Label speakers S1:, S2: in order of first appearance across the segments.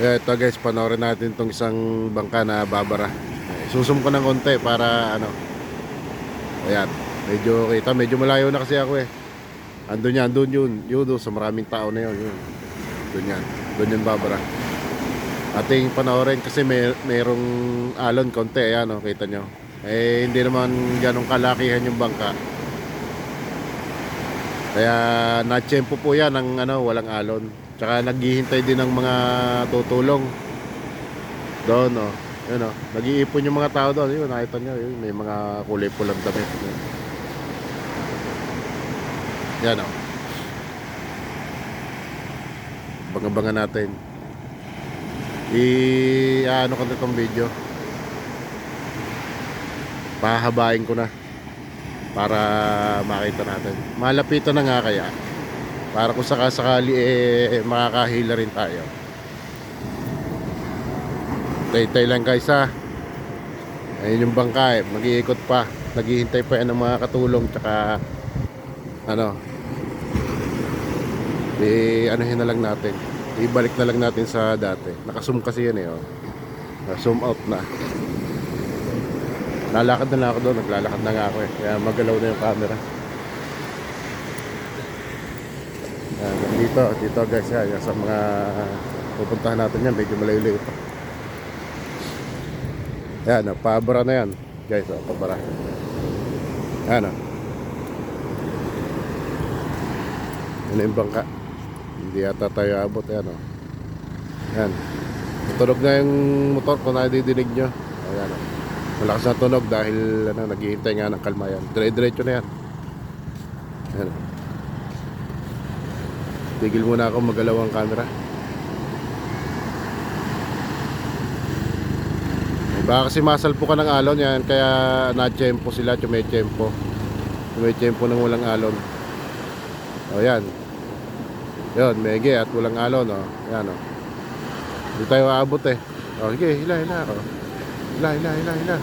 S1: Kaya ito guys, panoorin natin itong isang bangka na babara. Susum ko ng konti para ano. Ayan, medyo kita, medyo malayo na kasi ako eh. Andun yan, andun yun. Yun doon, sa maraming tao na yun. yun. Doon yan, doon yun babara. Ating panoorin kasi may, mayroong alon konti, ayan o, kita nyo. Eh, hindi naman ganong kalakihan yung bangka. Kaya na-tsempo po yan ng ano, walang alon. Tsaka naghihintay din ng mga tutulong. Doon, oh. Yun, oh. Nag-iipon yung mga tao doon. Yun, nakita nyo. Yun, may mga kulay pulang damit. Yun. Yan, oh. Bangabangan natin. I ano ko itong video. Pahabain ko na para makita natin. Malapitan na nga kaya. Para kung sakasakali eh makakahila rin tayo. Tay-tay lang guys ha. Ayun yung bangka eh. Mag-iikot pa. Naghihintay pa yan ng mga katulong tsaka ano eh anuhin na lang natin. Ibalik na lang natin sa dati. Nakasum kasi yan eh. Oh. Na-zoom out na. Lalakad na lang ako doon. Naglalakad na nga ako eh. Kaya magalaw na yung camera. Yan, dito, dito guys, yan, yan sa mga pupuntahan natin yan, medyo malayo-layo pa. Yan, oh, pabara na yan. Guys, oh, pabara. Yan, oh. Yan na yung bangka. Hindi yata tayo abot, yan, oh. Yan. Tunog na yung motor kung nadidinig nyo. Ayan, oh. Malakas na tunog dahil ano, naghihintay nga ng kalma yan. Dire-diretso na yan. Yan. oh. Tigil muna ako magalaw ang camera. Eh, Baka kasi masalpo ka ng alon yan, kaya na-tsempo sila, tumechempo. Tumechempo ng walang alon. O yan. Yun, mege at walang alon, o. Yan, o. Hindi tayo aabot eh. O, sige, hila, hila. O. Hila, hila, hila, hila.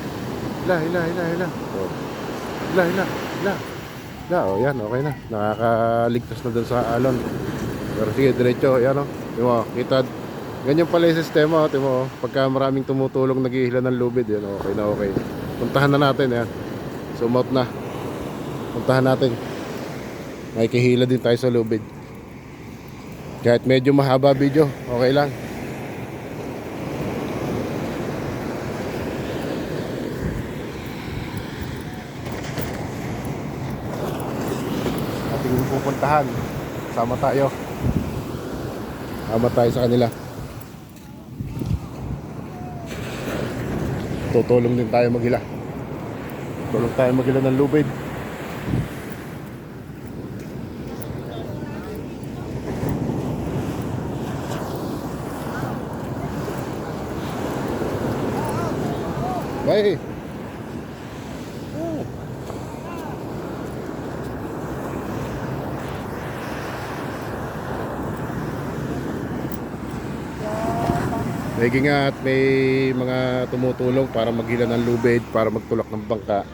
S1: Hila, hila, hila, hila. O. Hila, hila, hila. Hila, o, yan, okay na. Nakakaligtas na dun sa alon. Pero sige, diretso, yan o. Timo, kita. Ganyan pala yung sistema. Timo, pagka maraming tumutulong naghihila ng lubid, yan, okay na okay. Puntahan na natin, yan. Out na. Puntahan natin. May kihila din tayo sa lubid. Kahit medyo mahaba video, okay lang. Ating pupuntahan. Sama tayo. Sama tayo sa kanila. Tutulong din tayo maghila. Tulong tayo maghila ng lubid. Bye. Naging nga at may mga tumutulong para maghila ng lubid, para magtulak ng bangka.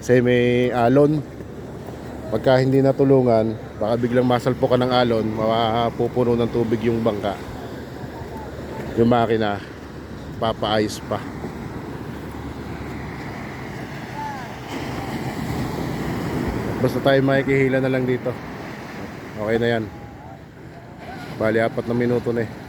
S1: Kasi may alon. Pagka hindi natulungan, baka biglang masalpo ka ng alon, mapupuno ng tubig yung bangka. Yung makina, papaayos pa. Basta tayo makikihila na lang dito. Okay na yan. Bali, apat na minuto na eh.